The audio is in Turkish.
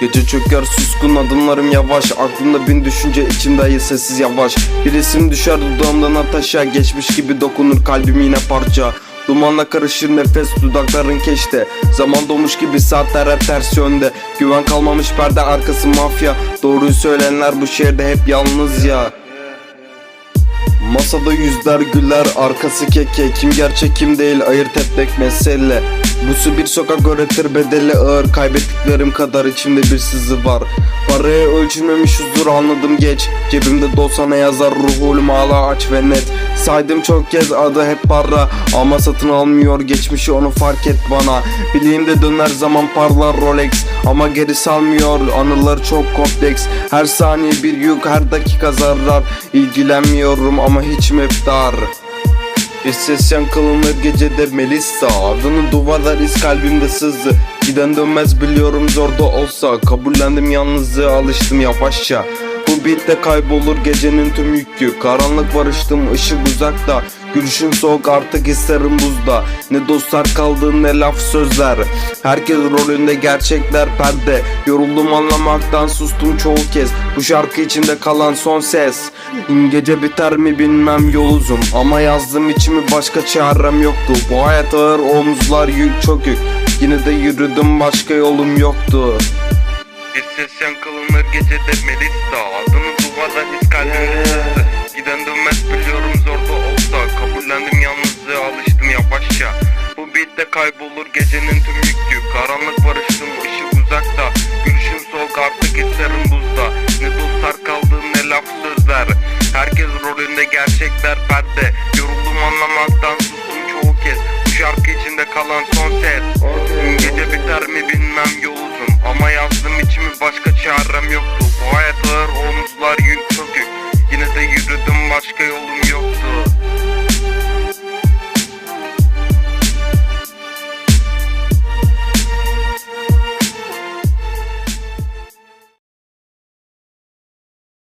Gece çöker suskun adımlarım yavaş. Aklımda bin düşünce içimde ayı sessiz yavaş. Bir isim düşer dudağımdan ataşa Geçmiş gibi dokunur kalbim yine parça. Dumanla karışır nefes dudakların keşte. Zaman dolmuş gibi saatler hep ters yönde. Güven kalmamış perde arkası mafya. Doğruyu söyleyenler bu şehirde hep yalnız ya. Masada yüzler güller arkası keke. Kim gerçek kim değil ayırt etmek mesele Busu bir sokak öğretir bedeli ağır. Kaybettiklerim kadar içimde bir sızı var. Paraya ölçülmemiş huzur anladım geç. Cebimde dolsa ne yazar ruhum hala aç ve net. Saydım çok kez adı hep para. Ama satın almıyor geçmişi onu fark et bana. Bileğimde döner zaman parlar Rolex. Ama geri salmıyor anılar çok kompleks. Her saniye bir yük her dakika zarar. İlgilenmiyorum ama hiç dar bir ses yankılanır gecede Melissa. Adını duvarlar iz kalbimde sızdı. Giden dönmez biliyorum zor da olsa. Kabullendim yalnızlığa alıştım yavaşça. Bu beatte kaybolur gecenin tüm yükü. Karanlık varıştım ışık uzakta Gülüşün soğuk artık isterim buzda. Ne dostlar kaldı ne laf sözler. Herkes rolünde gerçekler perde. Yoruldum anlamaktan sustum çoğu kez. Bu şarkı içinde kalan son ses. Gece biter mi bilmem yol uzun. Ama yazdım içimi başka çarem yoktu. Bu hayat ağır omuzlar yük çok yük. Yine de yürüdüm başka yolum yoktu. Bir ses yankılanır gecede Melissa Adını duvardan iz kalbimde sızdı Sessizlikte kaybolur gecenin tüm yüklü Karanlık barıştım ışık uzakta. Gülüşüm soğuk artık isterim buzda. Ne dostlar kaldı ne laf sözler Herkes rolünde gerçekler perde Yoruldum anlamaktan sustum çoğu kez. Bu şarkı içinde kalan son ses. Gece biter mi bilmem yol Ama yazdım içimi başka çarem yoktu. Bu hayat ağır omuzlar yük çökük Yine de yürüdüm başka yolum yok.